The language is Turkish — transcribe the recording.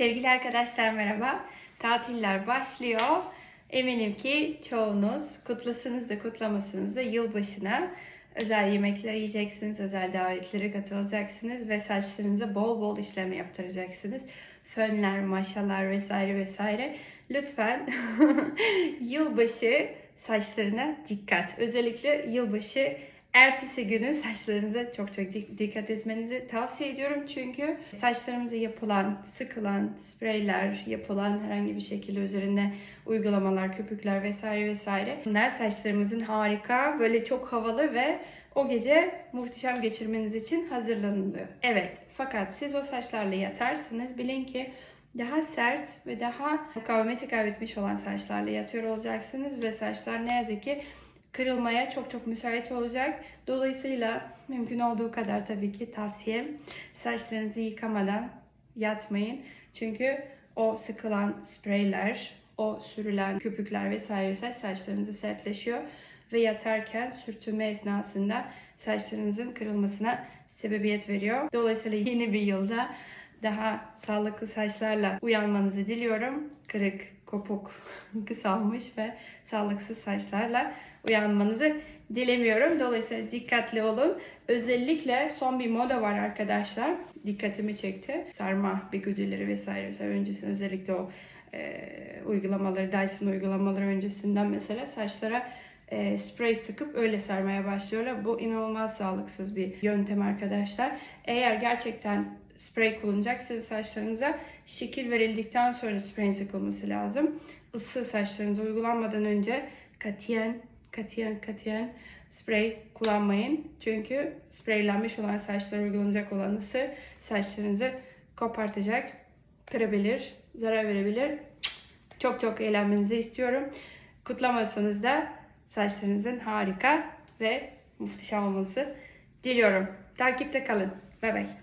Sevgili arkadaşlar merhaba. Tatiller başlıyor. Eminim ki çoğunuz kutlasanız da kutlamasanız da yılbaşına özel yemekler yiyeceksiniz, özel davetlere katılacaksınız ve saçlarınıza bol bol işlem yaptıracaksınız. Fönler, maşalar vesaire vesaire. Lütfen yılbaşı saçlarına dikkat. Özellikle yılbaşı ertesi günü saçlarınıza çok çok dik- dikkat etmenizi tavsiye ediyorum. Çünkü saçlarımıza yapılan, sıkılan spreyler, yapılan herhangi bir şekilde üzerine uygulamalar, köpükler vesaire vesaire. Bunlar saçlarımızın harika, böyle çok havalı ve o gece muhteşem geçirmeniz için hazırlanılıyor. Evet, fakat siz o saçlarla yatarsınız. Bilin ki daha sert ve daha mukavemeti kaybetmiş olan saçlarla yatıyor olacaksınız ve saçlar ne yazık ki kırılmaya çok çok müsait olacak. Dolayısıyla mümkün olduğu kadar tabii ki tavsiyem saçlarınızı yıkamadan yatmayın. Çünkü o sıkılan spreyler, o sürülen köpükler vesaire vesaire saçlarınızı sertleşiyor ve yatarken sürtünme esnasında saçlarınızın kırılmasına sebebiyet veriyor. Dolayısıyla yeni bir yılda daha sağlıklı saçlarla uyanmanızı diliyorum. Kırık, kopuk, kısalmış ve sağlıksız saçlarla uyanmanızı dilemiyorum. Dolayısıyla dikkatli olun. Özellikle son bir moda var arkadaşlar. Dikkatimi çekti. Sarma bigudileri vesaire vesaire öncesinde özellikle o e, uygulamaları, Dyson uygulamaları öncesinden mesela saçlara e, sprey sıkıp öyle sarmaya başlıyorlar. Bu inanılmaz sağlıksız bir yöntem arkadaşlar. Eğer gerçekten sprey kullanacaksanız saçlarınıza şekil verildikten sonra spreyin sıkılması lazım. Isı saçlarınıza uygulanmadan önce katiyen, katiyen, katiyen sprey kullanmayın. Çünkü spreylenmiş olan saçlara uygulanacak olan ısı saçlarınızı kopartacak, kırabilir, zarar verebilir. Çok çok eğlenmenizi istiyorum. Kutlamasanız da saçlarınızın harika ve muhteşem olması diliyorum. Takipte kalın. Bay bay.